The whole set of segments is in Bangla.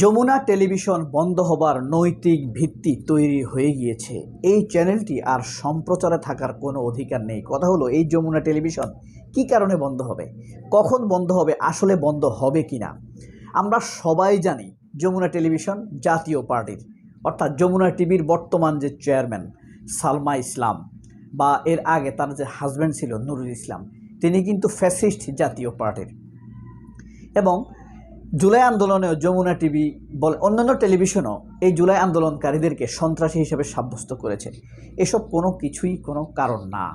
যমুনা টেলিভিশন বন্ধ হবার নৈতিক ভিত্তি তৈরি হয়ে গিয়েছে। এই চ্যানেলটি আর সম্প্রচারে থাকার কোনো অধিকার নেই। কথা হলো, এই যমুনা টেলিভিশন কি কারণে বন্ধ হবে? কখন বন্ধ হবে? আসলে বন্ধ হবে কি না? আমরা সবাই জানি যমুনা টেলিভিশন জাতীয় পার্টির, অর্থাৎ যমুনা টিভির বর্তমান যে চেয়ারম্যান সালমা ইসলাম বা এর আগে তার যে হাজব্যান্ড ছিল নুরুল ইসলাম, তিনি কিন্তু ফ্যাসিস্ট জাতীয় পার্টির। এবং জুলাই আন্দোলনেও যমুনা টিভি বলে অন্যান্য টেলিভিশনও এই জুলাই আন্দোলনকারীদেরকে সন্ত্রাসী হিসেবে সাব্যস্ত করেছে। এসব কোনো কিছুই কোনো কারণ না।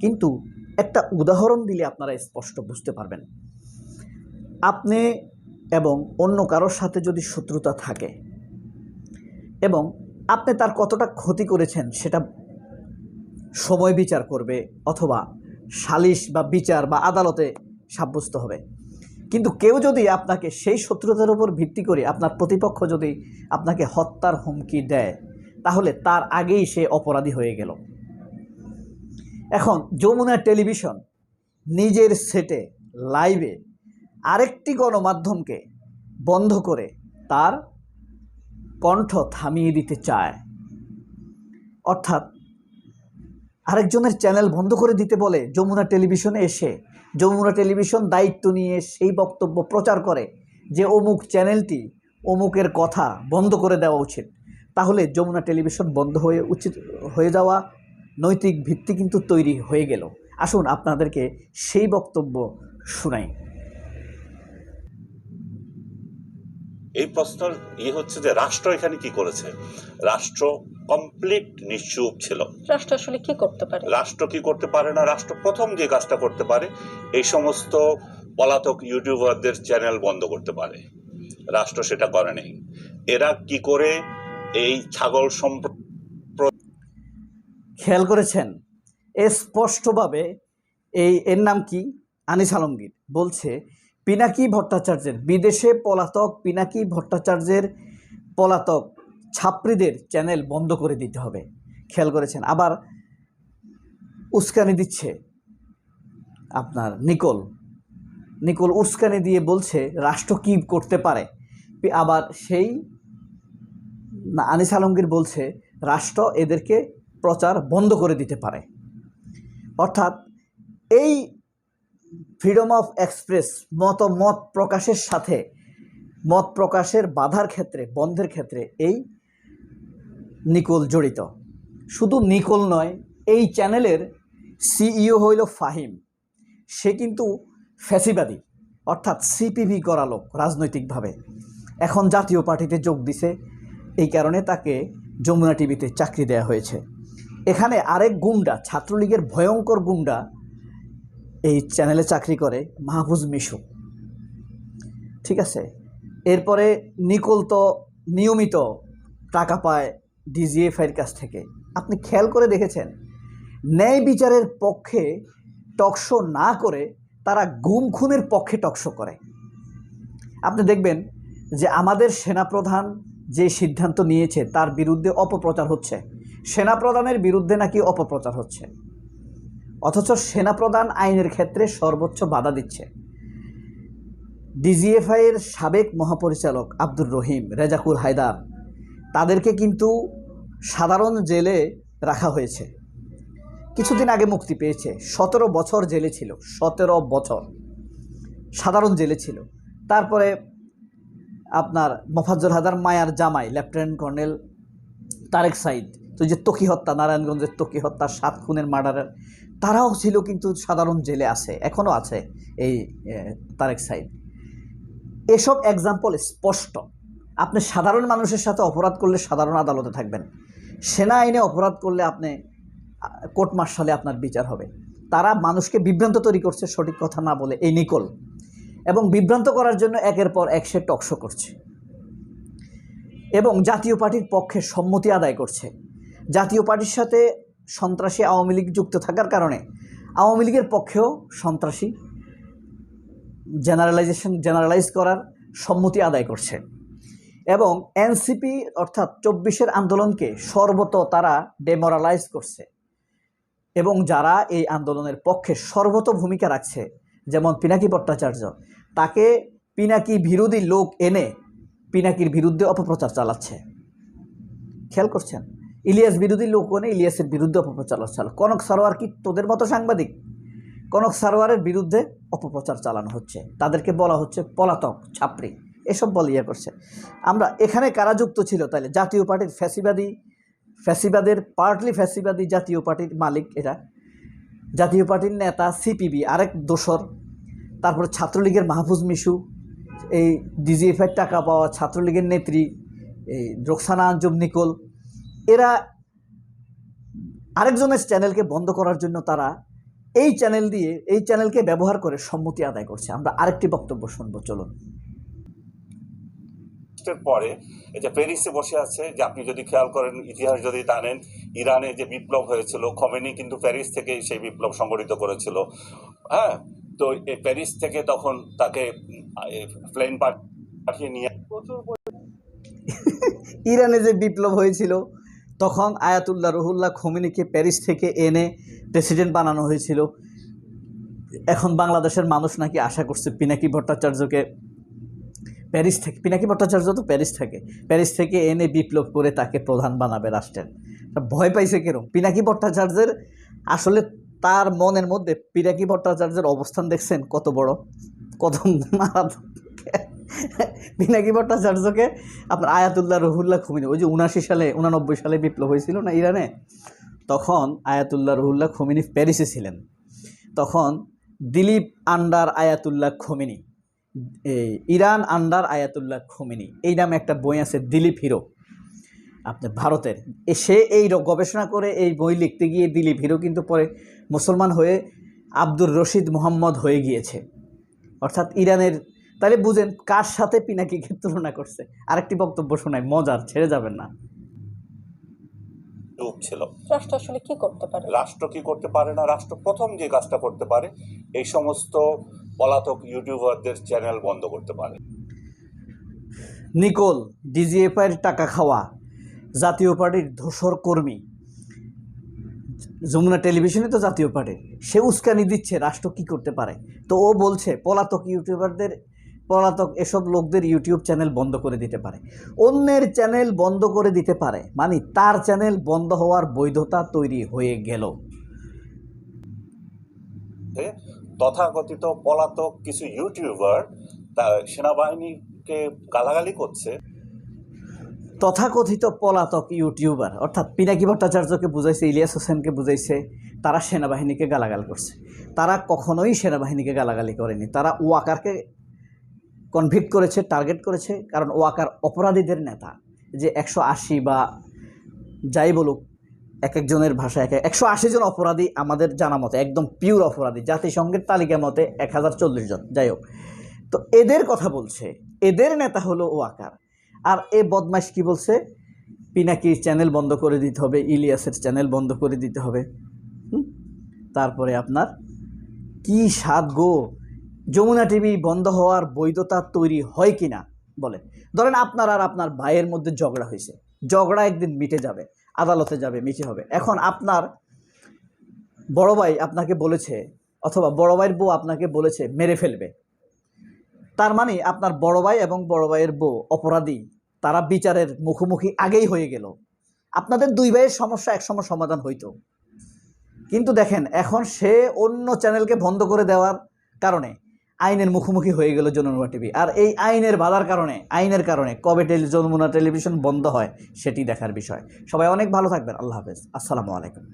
কিন্তু একটা উদাহরণ দিলে আপনারা স্পষ্ট বুঝতে পারবেন। আপনি এবং অন্য কারোর সাথে যদি শত্রুতা থাকে এবং আপনি তার কতটা ক্ষতি করেছেন সেটা সময় বিচার করবে অথবা সালিশ বা বিচার বা আদালতে সাব্যস্ত হবে। কিন্তু কেউ যদি আপনাকে সেই শত্রুতার উপর ভিত্তি করে আপনার প্রতিপক্ষ যদি আপনাকে হত্যার হুমকি দেয়, তাহলে তার আগেই সে অপরাধী হয়ে গেল। এখন যমুনা টেলিভিশন নিজের সেটে লাইভে আরেকটি গণমাধ্যমকে বন্ধ করে তার কণ্ঠ থামিয়ে দিতে চায়। অর্থাৎ আরেকজনের চ্যানেল বন্ধ করে দিতে বলে যমুনা টেলিভিশনে এসে যমুনা টেলিভিশন দায়িত্ব নিয়ে সেই বক্তব্য প্রচার করে যে অমুক চ্যানেলটি অমুকের কথা বন্ধ করে দেওয়া উচিত। তাহলে যমুনা টেলিভিশন বন্ধ হয়ে উচিত হয়ে যাওয়া নৈতিক ভিত্তি কিন্তু তৈরি হয়ে গেল। আসুন আপনাদেরকে সেই বক্তব্য শুনাই। এই প্রশ্নের ইয়ে হচ্ছে যে রাষ্ট্র এখানে কি করেছে? রাষ্ট্র কমপ্লিট নিশ্চুপ ছিল। রাষ্ট্র আসলে কি করতে পারে? রাষ্ট্র কি করতে পারে না? রাষ্ট্র প্রথম যে কাজটা করতে পারে এই সমস্ত পলাতক ইউটিউবারদের চ্যানেল বন্ধ করতে পারে। রাষ্ট্র সেটা করে নেই। এরা কি করে এই ছাগল সম্প্র খেয়াল করেছেন? এ স্পষ্টভাবে এই এর নাম কি? আনিস আলমগীর। বলছে পিনাকি ভট্টাচার্যের, বিদেশে পলাতক পিনাকি ভট্টাচার্যের পলাতক ছাত্রীদের চ্যানেল বন্ধ করে দিতে হবে। খেয়াল করেছেন? আবার উস্কানি দিচ্ছে আপনার নিকোল। নিকোল উস্কানি দিয়ে বলছে, রাষ্ট্র কী করতে পারে? আবার সেই আনিস আলমগীর বলছে, রাষ্ট্র এদেরকে প্রচার বন্ধ করে দিতে পারে। অর্থাৎ এই ফ্রিডম অফ এক্সপ্রেস মত মত প্রকাশের সাথে, মত প্রকাশের বাধার ক্ষেত্রে, বন্ধের ক্ষেত্রে এই নিকোল জড়িত। শুধু নিকোল নয়, এই চ্যানেলের সিইও হইল ফাহিম। সে কিন্তু ফ্যাসিবাদী, অর্থাৎ সিপিভি করা লোক রাজনৈতিকভাবে। এখন জাতীয় পার্টিতে যোগ দিছে, এই কারণে তাকে যমুনা টিভিতে চাকরি দেওয়া হয়েছে। এখানে আরেক গুন্ডা, ছাত্রলীগের ভয়ঙ্কর গুন্ডা এই চ্যানেলে চাকরি করে মাহফুজ মিশু। ঠিক আছে? এরপরে নিকোল তো নিয়মিত টাকা পায় ডিজিএফআইয়ের কাছ থেকে। আপনি খেয়াল করে দেখেছেন? ন্যায় বিচারের পক্ষে টকশো না করে তারা গুম খুনের পক্ষে টকশো করে। আপনি দেখবেন যে আমাদের সেনাপ্রধান যে সিদ্ধান্ত নিয়েছে তার বিরুদ্ধে অপপ্রচার হচ্ছে। সেনাপ্রধানের বিরুদ্ধে নাকি অপপ্রচার হচ্ছে? অথচ সেনাপ্রধান আইনের ক্ষেত্রে সর্বোচ্চ বাধা দিচ্ছে। ডিজিএফআই এর সাবেক মহাপরিচালক আব্দুর রহিম, রেজাকুল হায়দার, তাদেরকে কিন্তু সাধারণ জেলে রাখা হয়েছে। কিছুদিন আগে মুক্তি পেয়েছে। সতেরো বছর জেলে ছিল, সতেরো বছর। সাধারণ জেলে ছিল। তারপরে আপনার মফাজ্জল হায়দার মায়ার জামাই, লেফটেন্যান্ট কর্নেল তারেক সাইদ তো যে তকি হত্যা, নারায়ণগঞ্জের তকি হত্যা, সাত খুনের মার্ডারের তারাও ছিল কিন্তু সাধারণ জেলে আছে এখনও আছে এই তারেক সাইদ। এসব এক্সাম্পল স্পষ্ট। আপনি সাধারণ মানুষের সাথে অপরাধ করলে সাধারণ আদালতে থাকবেন। সেনা আইনে অপরাধ করলে আপনি কোর্ট মার্শালে আপনার বিচার হবে। তারা মানুষকে বিভ্রান্ত তৈরি করছে, সঠিক কথা না বলে। এই নিকল। এবং বিভ্রান্ত করার জন্য একের পর এক সে টকশো করছে। এবং জাতীয় পার্টির পক্ষে সম্মতি আদায় করছে। জাতীয় পার্টির সাথে সন্ত্রাসী আওয়ামী লীগ যুক্ত থাকার কারণে। আওয়ামী লীগের পক্ষেও সন্ত্রাসী জেনারেলাইজেশন, জেনারেলাইজ করার সম্মতি আদায় করছে। এবং এনসিপি অর্থাৎ চব্বিশের আন্দোলনকে সর্বত তারা ডেমোরালাইজ করছে। এবং যারা এই আন্দোলনের পক্ষে সর্বত ভূমিকা রাখছে, যেমন পিনাকি ভট্টাচার্য, তাকে পিনাকি বিরোধী লোক এনে পিনাকির বিরুদ্ধে অপপ্রচার চালাচ্ছে। খেয়াল করছেন? ইলিয়াস বিরোধী লোক এনে ইলিয়াসের বিরুদ্ধে অপপ্রচার চালাচ্ছে। কনক সারোয়ার কি তোদের মতো সাংবাদিক? কনক সারোয়ারের বিরুদ্ধে অপপ্রচার চালানো হচ্ছে। তাদেরকে বলা হচ্ছে পলাতক, ছাপড়ি। এসব বল ইয়ে করছে। আমরা এখানে কারা যুক্ত ছিল তাহলে জাতীয় পার্টির ফ্যাসিবাদী, ফ্যাসিবাদের পার্টলি ফ্যাসিবাদী জাতীয় পার্টির মালিক এরা। জাতীয় পার্টির নেতা, সিপিবি, আরেক দোসর, তারপরে ছাত্রলীগের মাহফুজ মিশু, এই ডিজিএফের টাকা পাওয়া ছাত্রলীগের নেত্রী, এই রোকসানা আঞ্জুম নিকোল এরা আরেকজনের চ্যানেলকে বন্ধ করার জন্য তারা এই চ্যানেল দিয়ে এই চ্যানেলকে ব্যবহার করে সম্মতি আদায় করছে। আমরা আরেকটি বক্তব্য শুনব চলুন। পরে এই যে প্যারিসে বসে আছে যে আপনি যদি খেয়াল করেন ইতিহাস যদি জানেন ইরানে যে বিপ্লব হয়েছিল খমেনি কিন্তু প্যারিস থেকে সেই বিপ্লব সংগঠিত করেছিল। হ্যাঁ তো এই প্যারিস থেকে তখন তাকে প্লেন পাঠিয়ে নিয়ে ইরানে যে বিপ্লব হয়েছিল তখন আয়াতুল্লাহ রহুল্লাহ খমিনিকে প্যারিস থেকে এনে প্রেসিডেন্ট বানানো হয়েছিল। এখন বাংলাদেশের মানুষ নাকি আশা করছে পিনাকি ভট্টাচার্যকে প্যারিস থেকে, পিনাকি ভট্টাচার্য তো প্যারিস থাকে, প্যারিস থেকে এনে বিপ্লব করে তাকে প্রধান বানাবে রাষ্ট্রের। ভয় পাইছে কেরম? পিনাকি ভট্টাচার্যের আসলে তার মনের মধ্যে পিনাকি ভট্টাচার্যের অবস্থান দেখছেন কত বড়? কত মারাত্মক। পিনাকি ভট্টাচার্যকে আপনার আয়াতুল্লাহ রহুল্লাহ খুমিনি। ওই যে উনাশি সালে, উনানব্বই সালে বিপ্লব হয়েছিল না ইরানে? তখন আয়াতুল্লাহ রহুল্লাহ খুমিনি প্যারিসে ছিলেন। তখন Dilip under Ayatollah Khomeini Iran under Ayatollah Khomeini, এই নামে একটা বই আছে, দিলীপ হিরো। আপনার ভারতের। সে এই গবেষণা করে এই বই লিখতে গিয়ে দিলীপ হিরো কিন্তু পরে মুসলমান হয়ে আব্দুর রশিদ মোহাম্মদ হয়ে গিয়েছে। অর্থাৎ ইরানের তাহলে বুঝেন কার সাথে পিনাকিকে তুলনা করছে। আরেকটি বক্তব্য শোনায় মজার ছেড়ে যাবেন না। রূপ ছিল। রাষ্ট্র আসলে কি করতে পারে? রাষ্ট্র কি করতে পারে না? রাষ্ট্র প্রথম যে কাজটা করতে পারে এই সমস্ত পলাতক ইউটিউবারদের চ্যানেল বন্ধ করতে পারে। নিকোল ডিজিএফআইয়ের টাকা খাওয়া জাতীয় পার্টির ধূসর কর্মী। যমুনা টেলিভিশনে তো জাতীয় পার্টির সে উস্কানি দিচ্ছে রাষ্ট্র কি করতে পারে? তো ও বলছে পলাতক ইউটিউবারদের পলাতক এসব লোকদের ইউটিউব চ্যানেল বন্ধ করে দিতে পারে। অন্যের চ্যানেল বন্ধ করে দিতে পারে। মানে তার চ্যানেল বন্ধ হওয়ার বৈধতা তৈরি হয়ে গেল। তথাকথিত পলাতক কিছু ইউটিউবার সেনাবাহিনীকে গালাগালি করছে। তথাকথিত পলাতক ইউটিউবার অর্থাৎ পিনাকি ভট্টাচার্যকে বুঝাইছে ইলিয়াস হোসেনকে বুঝাইছে তারা সেনাবাহিনীকে গালাগাল করছে। তারা কখনোই সেনাবাহিনীকে গালাগালি করেনি। তারা ওয়াকারকে কনভিক্ট করেছে টার্গেট করেছে, কারণ ওয়াকার অপরাধীদের নেতা। যে একশো আশি বা যাই বলুক, এক একজনের ভাষায় এক একশো আশি জন অপরাধী আমাদের জানা মতে, একদম পিওর অপরাধী, জাতিসংঘের তালিকা মতে এক হাজার চল্লিশ জন। যাই হোক, তো এদের কথা বলছে, এদের নেতা হলো ওয়াকার আর এ বদমাইশ কি বলছে? পিনাকির চ্যানেল বন্ধ করে দিতে হবে, ইলিয়াসের চ্যানেল বন্ধ করে দিতে হবে? তারপরে আপনার, কি স্বাদ গো? যমুনা টিভি বন্ধ হওয়ার বৈধতা তৈরি হয় কি না বলেন। ধরেন আপনার আর আপনার ভাইয়ের মধ্যে ঝগড়া হয়েছে। ঝগড়া একদিন মিটে যাবে, আদালতে যাবে মিটে হবে। এখন আপনার বড় ভাই আপনাকে বলেছে, অথবা বড় ভাইয়ের বউ আপনাকে বলেছে, মেরে ফেলবে। তার মানে আপনার বড় ভাই এবং বড় ভাইয়ের বউ অপরাধী, তারা বিচারের মুখোমুখি আগেই হয়ে গেল। আপনাদের দুই ভাইয়ের সমস্যা একসময় সমাধান হইতো। কিন্তু দেখেন, এখন সে অন্য চ্যানেলকে বন্ধ করে দেওয়ার কারণে আইনের মুখোমুখি হয়ে গেল জনমুনা টিভি। আর এই আইনের বাধার কারণে, আইনের কারণে কবে টেলি, যমুনা টেলিভিশন বন্ধ হয়, সেটি দেখার বিষয়। সবাই অনেক ভালো থাকবেন। আল্লাহ হাফেজ। আসসালামু আলাইকুম।